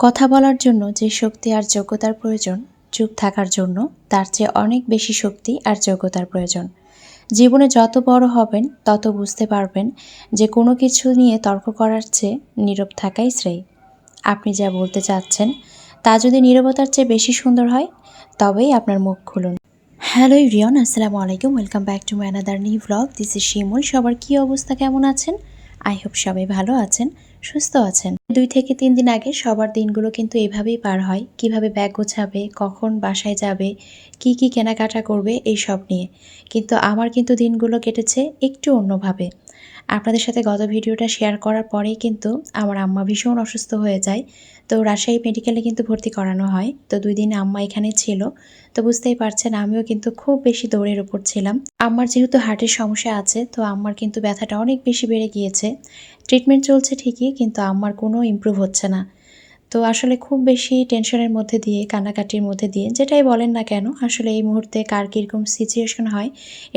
কথা বলার জন্য যে শক্তি আর যোগ্যতার প্রয়োজন, চুপ থাকার জন্য তার চেয়ে অনেক বেশি শক্তি আর যোগ্যতার প্রয়োজন। জীবনে যত বড় হবেন, তত বুঝতে পারবেন যে কোনো কিছু নিয়ে তর্ক করার চেয়ে নীরব থাকাই শ্রেয়। আপনি যা বলতে চাচ্ছেন, তা যদি নীরবতার চেয়ে বেশি সুন্দর হয়, তবেই আপনার মুখ খুলুন। হ্যালো ইরিয়ন আসসালামু আলাইকুম, welcome back to my another new blog. This is Shimul. সবার কী অবস্থা? কেমন আছেন? আই হোপ সবাই ভালো আছেন, সুস্থ আছেন। দুই থেকে তিন দিন আগে সবার দিনগুলো কিন্তু এভাবেই পার হয়। কীভাবে ব্যাগ গোছাবে, কখন বাসায় যাবে, কি কি কেনাকাটা করবে এই সব নিয়ে। কিন্তু আমার কিন্তু দিনগুলো কেটেছে একটু অন্যভাবে। আপনাদের সাথে গত ভিডিওটা শেয়ার করার পরেই কিন্তু আমার আম্মা ভীষণ অসুস্থ হয়ে যায়। তো রাজশাহী মেডিকেলে কিন্তু ভর্তি করানো হয়। তো দুই দিন আম্মা এখানে ছিল। তো বুঝতেই পারছেন, আমিও কিন্তু খুব বেশি দৌড়ের ওপর ছিলাম। আম্মার যেহেতু হার্টের সমস্যা আছে, তো আম্মার কিন্তু ব্যথাটা অনেক বেশি বেড়ে গিয়েছে। ট্রিটমেন্ট চলছে ঠিকই, কিন্তু আম্মার কোনো ইম্প্রুভ হচ্ছে না। তো আসলে খুব বেশি টেনশনের মধ্যে দিয়ে, কান্নাকাটির মধ্যে দিয়ে, যেটাই বলেন না কেন, আসলে এই মুহূর্তে কার কীরকম সিচুয়েশন হয়,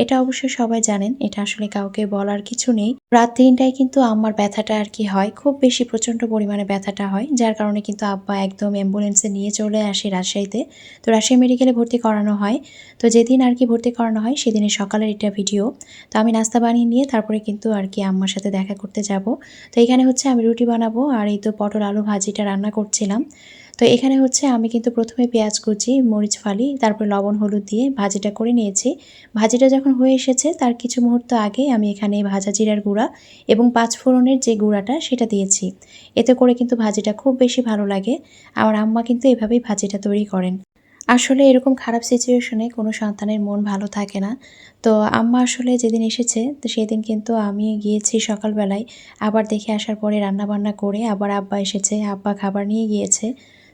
এটা অবশ্যই সবাই জানেন, এটা আসলে কাউকে বলার কিছু নেই। রাত তিনটায় কিন্তু আমার ব্যথাটা আর কি হয়, খুব বেশি প্রচণ্ড পরিমাণে ব্যথাটা হয়, যার কারণে কিন্তু আব্বা একদম অ্যাম্বুলেন্সে নিয়ে চলে আসে রাজশাহীতে। তো রাজশাহী মেডিকেলে ভর্তি করানো হয়। তো যেদিন আর কি ভর্তি করানো হয়, সেদিনের সকালের এটা ভিডিও তো আমি নাস্তা বানিয়ে নিয়ে তারপরে কিন্তু আর কি আম্মার সাথে দেখা করতে যাব। তো এখানে হচ্ছে আমি রুটি বানাবো, আর এই তো পটল, আলু ভাজিটা রান্না করছিলাম। তো এখানে হচ্ছে আমি কিন্তু প্রথমে পেঁয়াজ কুচি, মরিচ ফালি, তারপর লবণ, হলুদ দিয়ে ভাজিটা করে নিয়েছি। ভাজিটা যখন হয়ে এসেছে, তার কিছু মুহূর্ত আগে আমি এখানে ভাজা জিরার গুঁড়া এবং পাঁচ ফোড়নের যে গুঁড়াটা, সেটা দিয়েছি। এতে করে কিন্তু ভাজিটা খুব বেশি ভালো লাগে। আমার আম্মা কিন্তু এভাবেই ভাজিটা তৈরি করেন। আসলে এরকম খারাপ সিচুয়েশনে কোনো সন্তানের মন ভালো থাকে না। তো আম্মা আসলে যেদিন এসেছে, তো সেদিন কিন্তু আমি গিয়েছি সকালবেলায়। আবার দেখে আসার পরে রান্না বান্না করে আবার আব্বা এসেছে, আব্বা খাবার নিয়ে গিয়েছে।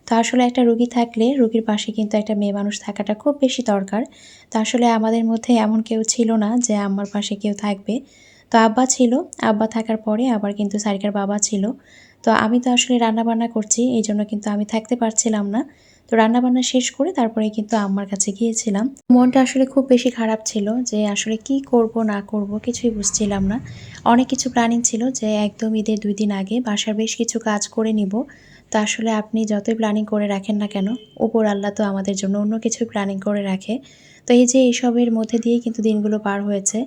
তো আসলে একটা রুগী থাকলে রুগীর পাশে কিন্তু একটা মেয়ে মানুষ থাকাটা খুব বেশি দরকার। তো আসলে আমাদের মধ্যে এমন কেউ ছিল না যে আমার পাশে কেউ থাকবে। তো আব্বা ছিল, আব্বা থাকার পরে আবার কিন্তু সারিকার বাবা ছিল। তো আমি তো আসলে রান্নাবান্না করছি এই জন্য কিন্তু আমি থাকতে পারছিলাম না। তো রান্না বান্না শেষ করে তারপরে কিন্তু আম্মার কাছে গিয়েছিলাম। মনটা আসলে খুব বেশি খারাপ ছিল যে আসলে কি করব, না করব কিছুই বুঝছিলাম না। অনেক কিছু প্ল্যানিং ছিল যে একদম ঈদের দুই দিন আগে বাসার বেশ কিছু কাজ করে নিব। তো আসলে আপনি যতই প্ল্যানিং করে রাখেন না কেন উপর আল্লাহ তো আমাদের জন্য অন্য কিছু প্ল্যানিং করে রাখে। তো এই যে এইসবের মধ্যে দিয়েই কিন্তু দিনগুলো পার হয়েছে।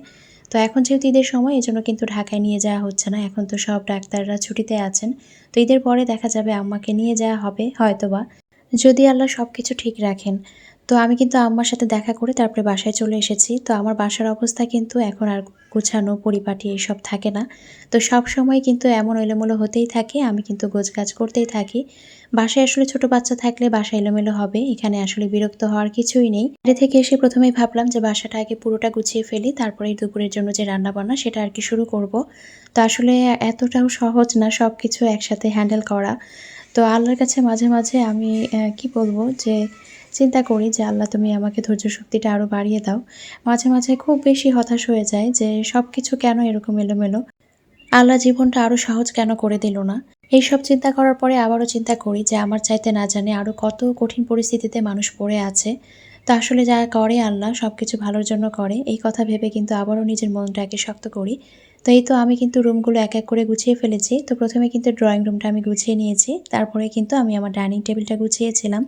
তো এখন যেহেতু ঈদের সময় এই জন্য কিন্তু ঢাকায় নিয়ে যাওয়া হচ্ছে না। এখন তো সব ডাক্তাররা ছুটিতে আছেন। তো ঈদের পরে দেখা যাবে আম্মাকে নিয়ে যাওয়া হবে, হয়তোবা। যদি আল্লাহ সব কিছু ঠিক রাখেন। তো আমি কিন্তু আম্মার সাথে দেখা করে তারপরে বাসায় চলে এসেছি। তো আমার বাসার অবস্থা কিন্তু এখন আর গোছানো, পরিপাটি এইসব থাকে না। তো সব সময় কিন্তু এমন এলোমেলো হতেই থাকে, আমি কিন্তু গোছগাছ করতেই থাকি। বাসায় আসলে ছোট বাচ্চা থাকলে বাসা এলোমেলো হবে, এখানে আসলে বিরক্ত হওয়ার কিছুই নেই। বাইরে থেকে এসে প্রথমেই ভাবলাম যে বাসাটা আগে পুরোটা গুছিয়ে ফেলি তারপরে দুপুরের জন্য যে রান্না বান্না সেটা আর কি শুরু করব। তো আসলে এতটাও সহজ না সব কিছু একসাথে হ্যান্ডেল করা। তো আল্লাহর কাছে মাঝে মাঝে আমি কি বলব যে চিন্তা করি যে আল্লাহ তুমি আমাকে ধৈর্য শক্তিটা আরও বাড়িয়ে দাও। মাঝে মাঝে খুব বেশি হতাশ হয়ে যায় যে সব কিছু কেন এরকম এলোমেলো? আল্লাহ জীবনটা আরও সহজ কেন করে দিল না? এই সব চিন্তা করার পরে আবারও চিন্তা করি যে আমার চাইতে না জানে আরও কত কঠিন পরিস্থিতিতে মানুষ পড়ে আছে। তা আসলে যা করে আল্লাহ সব কিছু ভালোর জন্য করে। এই কথা ভেবে কিন্তু আবারও নিজের মনটাকে শক্ত করি। তো এই তো আমি কিন্তু রুমগুলো এক এক করে গুছিয়ে ফেলেছি। তো প্রথমে কিন্তু ড্রয়িং রুমটা আমি গুছিয়ে নিয়েছি। তারপরে কিন্তু আমি আমার ডাইনিং টেবিলটা গুছিয়েছিলাম।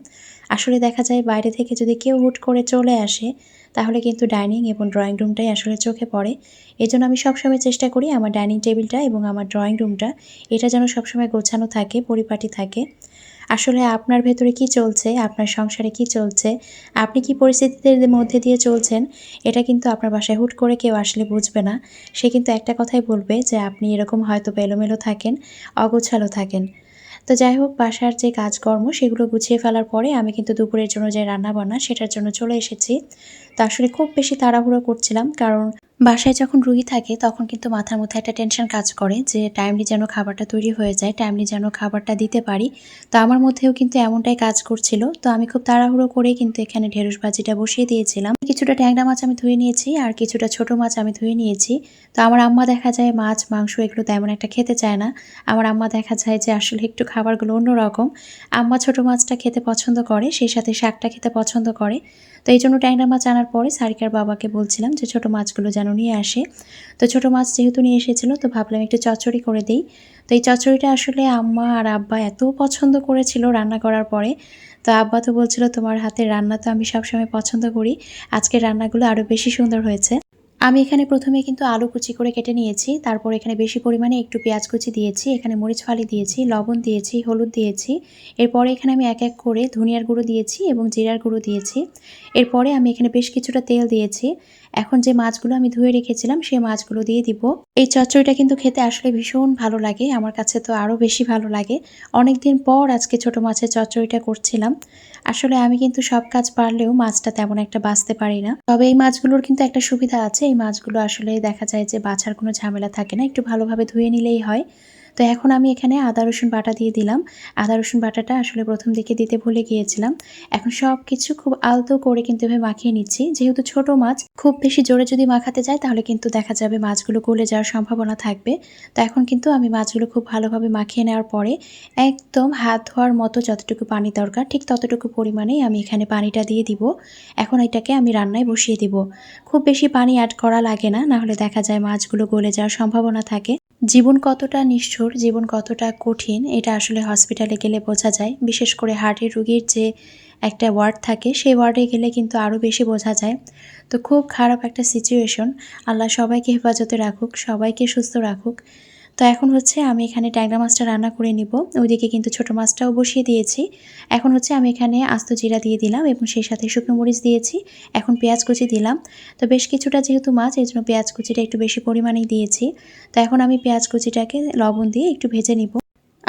আসলে দেখা যায় বাইরে থেকে যদি কেউ হুট করে চলে আসে, তাহলে কিন্তু ডাইনিং এবং ড্রয়িং রুমটাই আসলে চোখে পড়ে। এই জন্য আমি সবসময় চেষ্টা করি আমার ডাইনিং টেবিলটা এবং আমার ড্রয়িং রুমটা এটা যেন সবসময় গোছানো থাকে, পরিপাটি থাকে। আসলে আপনার ভেতরে কি চলছে? আপনার সংসারে কি চলছে? আপনি কি পরিস্থিতির মধ্যে দিয়ে চলছেন? এটা কিন্তু আপনার বাসায় হুট করে কেউ আসলে বুঝবে না। সে কিন্তু একটা কথাই বলবে যে, আপনি এরকম হয়তো এলোমেলো থাকেন, অগোছালো থাকেন। তো যাই হোক, বাসার যে কাজকর্ম, সেগুলো গুছিয়ে ফেলার পরে আমি কিন্তু দুপুরের জন্য যে রান্না বান্না সেটার জন্য চলে এসেছি। তো আসলে খুব বেশি তাড়াহুড়ো করছিলাম, কারণ বাসায় যখন রুগী থাকে, তখন কিন্তু মাথার মধ্যে একটা টেনশন কাজ করে যে টাইমলি যেন খাবারটা তৈরি হয়ে যায় টাইমলি যেন খাবারটা দিতে পারি। তো আমার মধ্যেও কিন্তু এমনটাই কাজ করছিল। তো আমি খুব তাড়াহুড়ো করে কিন্তু এখানে ঢেঁড়স ভাজিটা বসিয়ে দিয়েছিলাম। কিছুটা ট্যাংরা মাছ আমি ধুয়ে নিয়েছি আর কিছুটা ছোট মাছ আমি ধুয়ে নিয়েছি। তো আমার আম্মা দেখা যায় মাছ, মাংস এগুলো তেমন একটা খেতে চায় না। আমার আম্মা দেখা যায় যে, আসলে একটু খাবারগুলো অন্যরকম। আম্মা ছোট মাছটা খেতে পছন্দ করে, সেই সাথে শাকটা খেতে পছন্দ করে। তো এই জন্য ট্যাংরা মাছ আনার পরে সারিকার বাবাকে বলছিলাম যে, ছোট মাছগুলো যেন নিয়ে আসে। তো ছোটো মাছ যেহেতু নিয়ে এসেছিল, তো ভাবলাম একটু চচ্চড়ি করে দিই। তো এই চচ্চড়িটা আসলে আম্মা আর আব্বা এত পছন্দ করেছিল রান্না করার পরে। তো আব্বা তো বলছিল, তোমার হাতের রান্না তো আমি সবসময় পছন্দ করি। আজকের রান্নাগুলো আরও বেশি সুন্দর হয়েছে। আমি এখানে প্রথমে কিন্তু আলু কুচি করে কেটে নিয়েছি। তারপর এখানে বেশি পরিমাণে একটু পেঁয়াজ কুচি দিয়েছি, এখানে মরিচ ফালি দিয়েছি, লবণ দিয়েছি, হলুদ দিয়েছি। এরপরে এখানে আমি এক এক করে ধনিয়ার গুঁড়ো দিয়েছি এবং জিরার গুঁড়ো দিয়েছি। এরপরে আমি এখানে বেশ কিছুটা তেল দিয়েছি। এখন যে মাছগুলো আমি ধুয়ে রেখেছিলাম, সেই মাছগুলো দিয়ে দিব। এই চচ্চড়িটা কিন্তু খেতে আসলে ভীষণ ভালো লাগে, আমার কাছে তো আরও বেশি ভালো লাগে। অনেক দিন পর আজকে ছোট মাছের চচ্চড়িটা করছিলাম। আসলে আমি কিন্তু সব কাজ পারলেও মাছটা তেমন একটা বাঁচতে পারি না। তবে এই মাছগুলোর কিন্তু একটা সুবিধা আছে, এই মাছগুলো আসলে দেখা যায় যে বাছার কোনো ঝামেলা থাকে না, একটু ভালোভাবে ধুয়ে নিলেই হয়। তো এখন আমি এখানে আদা, রসুন বাটা দিয়ে দিলাম। আদা, রসুন বাটাটা আসলে প্রথম দিকে দিতে ভুলে গিয়েছিলাম। এখন সব কিছু খুব আলতো করে কিন্তু এভাবে মাখিয়ে নিচ্ছি। যেহেতু ছোট মাছ, খুব বেশি জোরে যদি মাখাতে যায় তাহলে কিন্তু দেখা যাবে মাছগুলো গলে যাওয়ার সম্ভাবনা থাকবে। তো এখন কিন্তু আমি মাছগুলো খুব ভালোভাবে মাখিয়ে নেওয়ার পরে একদম হাত ধোয়ার মতো যতটুকু পানি দরকার, ঠিক ততটুকু পরিমাণেই আমি এখানে পানিটা দিয়ে দিব। এখন এটাকে আমি রান্নায় বসিয়ে দিব। খুব বেশি পানি অ্যাড করা লাগে না, নাহলে দেখা যায় মাছগুলো গলে যাওয়ার সম্ভাবনা থাকে। জীবন কতটা নিষ্ঠুর, জীবন কতটা কঠিন, এটা আসলে হসপিটালে গেলে বোঝা যায়। বিশেষ করে হার্টের রুগীর যে একটা ওয়ার্ড থাকে, সেই ওয়ার্ডে গেলে কিন্তু আরও বেশি বোঝা যায়। তো খুব খারাপ একটা সিচুয়েশন আল্লাহ সবাইকে হেফাজতে রাখুক, সবাইকে সুস্থ রাখুক। তো এখন হচ্ছে আমি এখানে ট্যাংরা মাছটা রান্না করে নিব। ওইদিকে কিন্তু ছোট মাছটাও বসিয়ে দিয়েছি। এখন হচ্ছে আমি এখানে আস্ত জিরা দিয়ে দিলাম এবং সেই সাথে শুকনো মরিচ দিয়েছি। এখন পেঁয়াজ কুচি দিলাম। তো বেশ কিছুটা যেহেতু মাছ এই জন্য পেঁয়াজ কুচিটা একটু বেশি পরিমাণেই দিয়েছি। তো এখন আমি পেঁয়াজ কুচিটাকে লবণ দিয়ে একটু ভেজে নিব।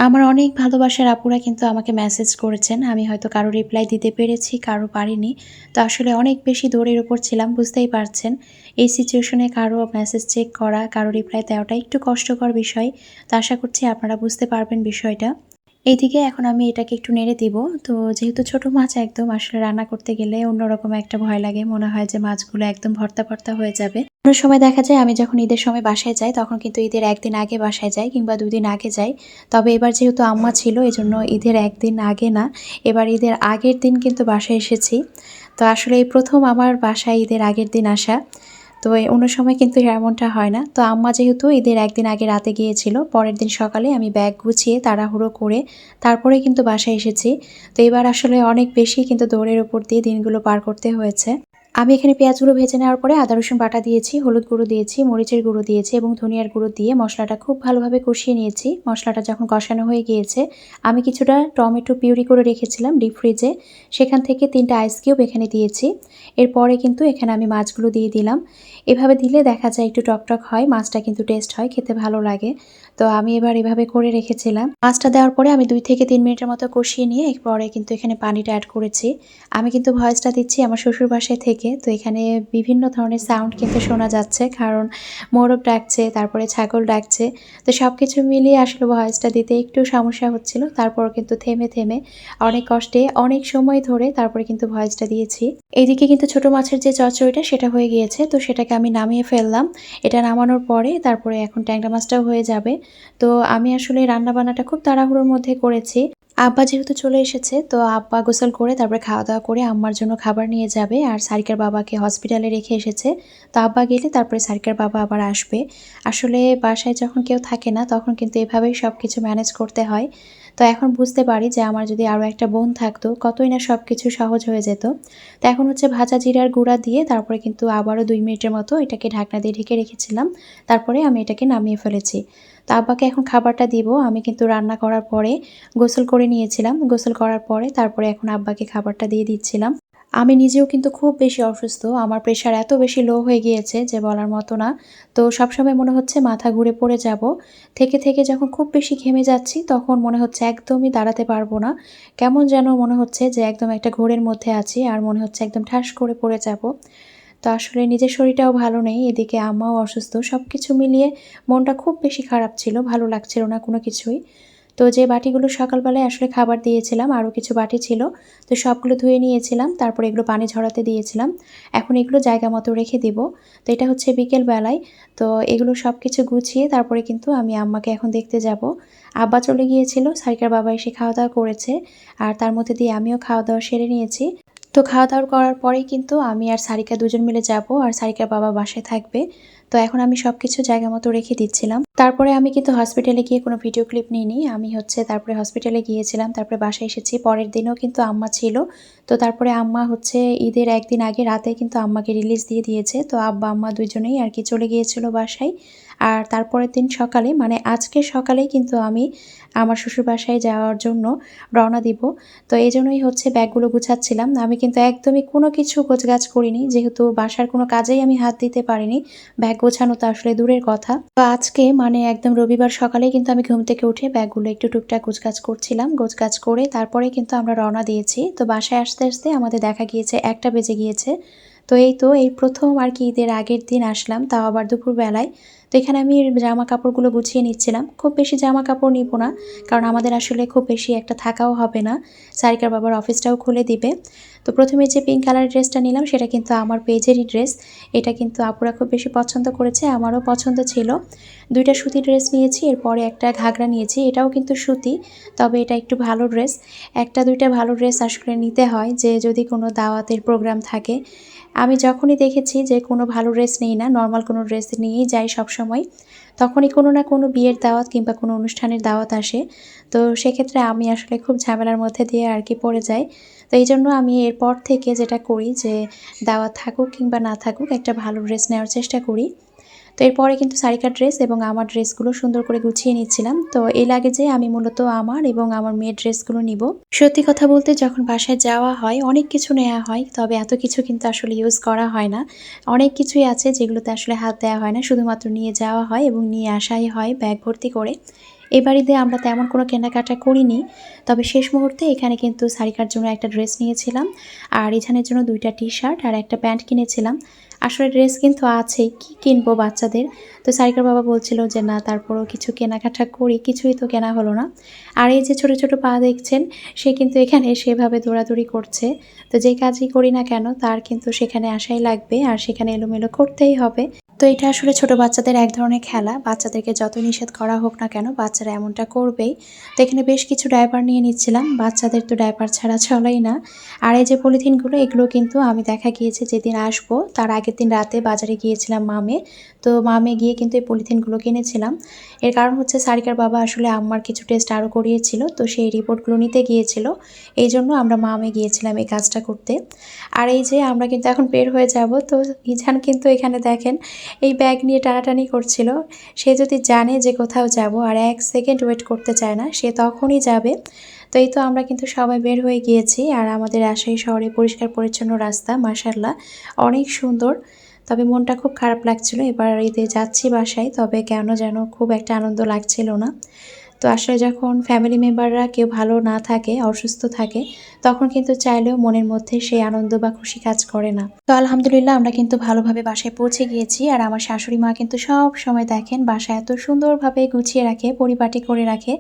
আমার অনেক ভালোবাসার আপুরা কিন্তু আমাকে মেসেজ করেছেন। আমি হয়তো কারও রিপ্লাই দিতে পেরেছি, কারও পারিনি। তো আসলে অনেক বেশি দৌড়ের ওপর ছিলাম, বুঝতেই পারছেন। এই সিচুয়েশনে কারও মেসেজ চেক করা, কারও রিপ্লাই দেওয়াটা একটু কষ্টকর বিষয়। তো আশা করছি আপনারা বুঝতে পারবেন বিষয়টা। এইদিকে এখন আমি এটাকে একটু নেড়ে দিব। তো যেহেতু ছোট মাছ একদম আসলে রান্না করতে গেলে অন্যরকম একটা ভয় লাগে। মনে হয় যে মাছগুলো একদম ভর্তা ভর্তা হয়ে যাবে। অন্য সময় দেখা যায় আমি যখন ঈদের সময় বাসায় যাই তখন কিন্তু ঈদের একদিন আগে বাসায় যাই কিংবা দুদিন আগে যাই। তবে এবার যেহেতু আম্মা ছিল এই জন্য ঈদের একদিন আগে না, এবার ঈদের আগের দিন কিন্তু বাসায় এসেছি। তো আসলে এই প্রথম আমার বাসায় ঈদের আগের দিন আসা। তো অন্য সময় কিন্তু এমনটা হয় না। তো আম্মা যেহেতু ঈদের একদিন আগে রাতে গিয়েছিল, পরের দিন সকালে আমি ব্যাগ গুছিয়ে তাড়াহুড়ো করে তারপরে কিন্তু বাসায় এসেছি। তো এবার আসলে অনেক বেশি কিন্তু দৌড়ের উপর দিয়ে দিনগুলো পার করতে হয়েছে। আমি এখানে পেঁয়াজগুলো ভেজে নেওয়ার পরে আদা, রসুন বাটা দিয়েছি, হলুদ গুঁড়ো দিয়েছি, মরিচের গুঁড়ো দিয়েছি এবং ধনিয়ার গুঁড়ো দিয়ে মশলাটা খুব ভালোভাবে কষিয়ে নিয়েছি। মশলাটা যখন কষানো হয়ে গিয়েছে, আমি কিছুটা টমেটো পিউরি করে রেখেছিলাম ডিপ ফ্রিজে। সেখান থেকে তিনটা আইস কিউব এখানে দিয়েছি। এরপরে কিন্তু এখানে আমি মাছগুলো দিয়ে দিলাম। এভাবে দিলে দেখা যায় একটু টকটক হয়, মাছটা কিন্তু টেস্ট হয়, খেতে ভালো লাগে। তো আমি এবার এভাবে করে রেখেছিলাম। মাছটা দেওয়ার পরে আমি দুই থেকে তিন মিনিটের মতো কষিয়ে নিয়ে এরপরে কিন্তু এখানে পানিটা অ্যাড করেছি। আমি কিন্তু ভয়েসটা দিচ্ছি আমার শ্বশুর বাসায় থেকে। তো এখানে বিভিন্ন ধরনের সাউন্ড কিন্তু শোনা যাচ্ছে। কারণ মোরগ ডাকছে, তারপরে ছাগল ডাকছে। তো সব কিছু মিলিয়ে আসলে ভয়েসটা দিতে একটু সমস্যা হচ্ছিল। তারপর কিন্তু থেমে থেমে অনেক কষ্টে, অনেক সময় ধরে তারপরে কিন্তু ভয়েসটা দিয়েছি। এইদিকে কিন্তু ছোট মাছের যে চচ্চড়িটা সেটা হয়ে গিয়েছে। তো সেটাকে আমি নামিয়ে ফেললাম। এটা নামানোর পরে তারপরে এখন ট্যাংরা মাছটাও হয়ে যাবে। তো আমি আসলে রান্না বান্নাটা খুব তাড়াহুড়োর মধ্যে করেছি। আব্বা যেহেতু চলে এসেছে, তো আব্বা গোসল করে তারপরে খাওয়া দাওয়া করে আম্মার জন্য খাবার নিয়ে যাবে আর সারিকার বাবাকে হসপিটালে রেখে এসেছে। তো আব্বা গেলে তারপরে সারিকার বাবা আবার আসবে। আসলে বাসায় যখন কেউ থাকে না, তখন কিন্তু এভাবেই সব কিছু ম্যানেজ করতে হয়। তো এখন বুঝতে পারি যে আমার যদি আরও একটা বোন থাকতো, কতই না সব কিছু সহজ হয়ে যেত। তো এখন হচ্ছে ভাজা জিরার গুঁড়া দিয়ে তারপরে কিন্তু আবারও দুই মিনিটের মতো এটাকে ঢাকনা দিয়ে ঢেকে রেখেছিলাম। তারপরে আমি এটাকে নামিয়ে ফেলেছি। তো আব্বাকে এখন খাবারটা দিব। আমি কিন্তু রান্না করার পরে গোসল করে নিয়েছিলাম। গোসল করার পরে তারপরে এখন আব্বাকে খাবারটা দিয়ে দিচ্ছিলাম। আমি নিজেও কিন্তু খুব বেশি অসুস্থ। আমার প্রেশার এত বেশি লো হয়ে গিয়েছে যে বলার মতো না। তো সবসময় মনে হচ্ছে মাথা ঘুরে পড়ে যাব। থেকে থেকে যখন খুব বেশি ঘেমে যাচ্ছি তখন মনে হচ্ছে একদমই দাঁড়াতে পারব না। কেমন যেন মনে হচ্ছে যে একদম একটা ঘোরের মধ্যে আছি আর মনে হচ্ছে একদম ঠাস করে পড়ে যাব। তো আসলে নিজের শরীরটাও ভালো নেই, এদিকে আম্মাও অসুস্থ সব কিছু মিলিয়ে মনটা খুব বেশি খারাপ ছিল, ভালো লাগছিল না কোনো কিছুই। তো যে বাটিগুলো সকালবেলায় আসলে খাবার দিয়েছিলাম, আরও কিছু বাটি ছিল, তো সবগুলো ধুয়ে নিয়েছিলাম, তারপর এগুলো পানি ঝরাতে দিয়েছিলাম। এখন এগুলো জায়গা মতো রেখে দিব। তো এটা হচ্ছে বিকেল বেলায় তো এগুলো সব কিছু গুছিয়ে তারপরে কিন্তু আমি আম্মাকে এখন দেখতে যাব। আব্বা চলে গিয়েছিল সারিকার বাবা এসে খাওয়া দাওয়া করেছে, আর তার মধ্যে দিয়ে আমিও খাওয়া দাওয়া সেরে নিয়েছি। তো খাওয়া দাওয়া করার পরেই কিন্তু আমি আর সারিকা দুজন মিলে যাব আর সারিকার বাবা বাসায় থাকবে। তো এখন আমি সব কিছু জায়গা মতো রেখে দিচ্ছিলাম। তারপরে আমি কিন্তু হসপিটালে গিয়ে কোনো ভিডিও ক্লিপ নিইনি। আমি হচ্ছে তারপরে হসপিটালে গিয়েছিলাম, তারপরে বাসায় এসেছি। পরের দিনও কিন্তু আম্মা ছিল। তো তারপরে আম্মা হচ্ছে ঈদের একদিন আগে রাতে কিন্তু আম্মাকে রিলিজ দিয়ে দিয়েছে। তো আব্বা, আম্মা দুজনেই আর কি চলে গিয়েছিল বাসায়। আর তারপরের দিন সকালে মানে আজকে সকালেই কিন্তু আমি আমার শ্বশুর বাসায় যাওয়ার জন্য রওনা দিব। তো এই জন্যই হচ্ছে ব্যাগগুলো গুছাচ্ছিলাম। আমি কিন্তু একদমই কোনো কিছু গোছগাছ করিনি, যেহেতু বাসার কোনো কাজেই আমি হাত দিতে পারিনি। ব্যাগ গোছানো তো আসলে দূরের কথা। তো আজকে মানে একদম রবিবার সকালেই কিন্তু আমি ঘুম থেকে উঠে ব্যাগগুলো একটু টুকটাক গোছগাছ করছিলাম গোছগাছ করে তারপরে কিন্তু আমরা রওনা দিয়েছি। তো বাসায় আসতে আসতে আমাদের দেখা গিয়েছে, একটা বেজে গিয়েছে। তো এই তো, এই প্রথম আর কি ঈদের আগের দিন আসলাম, তাও আবার দুপুরবেলায়। তো এখানে আমি জামা কাপড়গুলো গুছিয়ে নিচ্ছিলাম। খুব বেশি জামা কাপড় নিব না, কারণ আমাদের আসলে খুব বেশি একটা থাকাও হবে না। সারিকার বাবার অফিসটাও খুলে দিবে। তো প্রথমে যে পিঙ্ক কালার ড্রেসটা নিলাম, সেটা কিন্তু আমার পেজেরই ড্রেস এটা কিন্তু আপুরা খুব বেশি পছন্দ করেছে, আমারও পছন্দ ছিল। দুইটা সুতি ড্রেস নিয়েছি, এরপরে একটা ঘাগরা নিয়েছি, এটাও কিন্তু সুতি, তবে এটা একটু ভালো ড্রেস একটা দুইটা ভালো ড্রেস আসলে নিতে হয়, যে যদি কোনো দাওয়াতের প্রোগ্রাম থাকে আমি যখনই দেখেছি যে কোনো ভালো ড্রেস নেই না নর্মাল কোনো ড্রেস নিয়েই যাই সবসময়, তখনই কোনো না কোনো বিয়ের দাওয়াত কিংবা কোনো অনুষ্ঠানের দাওয়াত আসে। তো সেক্ষেত্রে আমি আসলে খুব ঝামেলার মধ্যে দিয়ে আর কি পড়ে যাই। তো এই জন্য আমি এরপর থেকে যেটা করি যে, দাওয়াত থাকুক কিংবা না থাকুক, একটা ভালো ড্রেস নেওয়ার চেষ্টা করি। তো এরপরে কিন্তু সারিকার ড্রেস এবং আমার ড্রেসগুলো সুন্দর করে গুছিয়ে নিচ্ছিলাম। তো এই লাগে যে আমি মূলত আমার এবং আমার মেয়ের ড্রেসগুলো নিব। সত্যি কথা বলতে যখন বাসায় যাওয়া হয়, অনেক কিছু নেওয়া হয়, তবে এত কিছু কিন্তু আসলে ইউজ করা হয় না। অনেক কিছুই আছে যেগুলোতে আসলে হাত দেওয়া হয় না, শুধুমাত্র নিয়ে যাওয়া হয় এবং নিয়ে আসাই হয় ব্যাগ ভর্তি করে। এ বাড়িতে আমরা তেমন কোনো কেনাকাটা করিনি, তবে শেষ মুহূর্তে এখানে কিন্তু সারিকার জন্য একটা ড্রেস নিয়েছিলাম, আর ইছানের জন্য দুইটা টি শার্ট আর একটা প্যান্ট কিনেছিলাম। আসলে ড্রেস কিন্তু আছেই কি কিনবো বাচ্চাদের? তো সারিকার বাবা বলছিল যে, না, তারপরও কিছু কেনাকাটা করি, কিছুই তো কেনা হলো না। আর এই যে ছোট ছোট পা দেখছেন, সে কিন্তু এখানে সেভাবে দৌড়াদৌড়ি করছে। তো যে কাজই করি না কেন, তার কিন্তু সেখানে আসাই লাগবে, আর সেখানে এলোমেলো করতেই হবে। তো এটা আসলে ছোট বাচ্চাদের এক ধরনের খেলা। বাচ্চাদেরকে যত নিষেধ করা হোক না কেন বাচ্চারা এমনটা করবেই। তো এখানে বেশ কিছু ড্রাইভার নিয়ে নিচ্ছিলাম। বাচ্চাদের তো ডায়পার ছাড়া চলেই না। আর এই যে পলিথিনগুলো, এগুলো কিন্তু আমি দেখা গিয়েছে যেদিন আসব, তার আগের দিন রাতে বাজারে গিয়েছিলাম মামে। তো মামে গিয়ে কিন্তু এই পলিথিনগুলো কিনেছিলাম এর কারণ হচ্ছে সারিকার বাবা আসলে আম্মার কিছু টেস্ট আরও করিয়েছিল, তো সেই রিপোর্টগুলো নিতে গিয়েছিল। এই জন্য আমরা মামে গিয়েছিলাম এই কাজটা করতে। আর এই যে আমরা কিন্তু এখন বের হয়ে যাব, তো ইজান কিন্তু এখানে দেখেন, এই ব্যাগ নিয়ে টানাটানি করছিল। সে যদি জানে যে কোথাও যাব আর এক সেকেন্ড ওয়েট করতে চায় না, সে তখনই যাবে। তো এই তো আমরা কিন্তু সবাই বের হয়ে গিয়েছি, আর আমাদের রাজশাহী শহরে পরিষ্কার পরিচ্ছন্ন রাস্তা মাসাল্লাহ অনেক সুন্দর। তবে মনটা খুব খারাপ লাগছিল। এবার ঈদে যাচ্ছি বাসায়, তবে কেন যেন খুব একটা আনন্দ লাগছিল না। তো আসলে যখন ফ্যামিলি মেম্বাররা কেউ ভালো না থাকে, অসুস্থ থাকে, তখন কিন্তু চাইলেও মনের মধ্যে সেই আনন্দ বা খুশি কাজ করে না। তো আলহামদুলিল্লাহ, আমরা কিন্তু ভালোভাবে বাসায় পৌঁছে গিয়েছি আর আমার শাশুড়ি মা কিন্তু সব সময় দেখেন বাসা এত সুন্দরভাবে গুছিয়ে রাখে, পরিপাটি করে রাখে।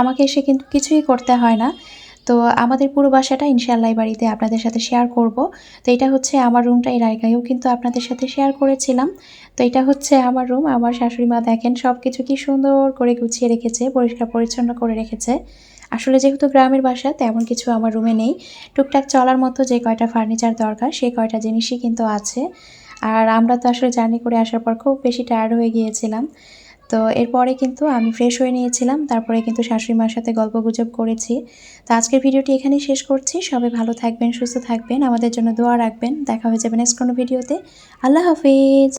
আমাকে সে কিন্তু কিছুই করতে হয় না। তো আমাদের পুরো বাসাটা ইনশাল্লাহ এই বাড়িতে আপনাদের সাথে শেয়ার করব। তো এটা হচ্ছে আমার রুমটা এর আগেও কিন্তু আপনাদের সাথে শেয়ার করেছিলাম। তো এটা হচ্ছে আমার রুম আমার শাশুড়ি মা দেখেন সব কিছু কি সুন্দর করে গুছিয়ে রেখেছে, পরিষ্কার পরিচ্ছন্ন করে রেখেছে। আসলে যেহেতু গ্রামের বাসা, তেমন কিছু আমার রুমে নেই। টুকটাক চলার মতো যে কয়টা ফার্নিচার দরকার সেই কয়টা জিনিসই কিন্তু আছে। আর আমরা তো আসলে জার্নি করে আসার পর খুব বেশি টায়ার্ড হয়ে গিয়েছিলাম। তো এরপরে কিন্তু আমি ফ্রেশ হয়ে নিয়েছিলাম। তারপরে কিন্তু শাশুড়ি মার সাথে গল্প গুজব করেছি। তো আজকের ভিডিওটি এখানেই শেষ করছি। সবাই ভালো থাকবেন, সুস্থ থাকবেন। আমাদের জন্য দোয়া রাখবেন। দেখা হয়ে যাবে নেক্সট কোনো ভিডিওতে। আল্লাহ হাফিজ।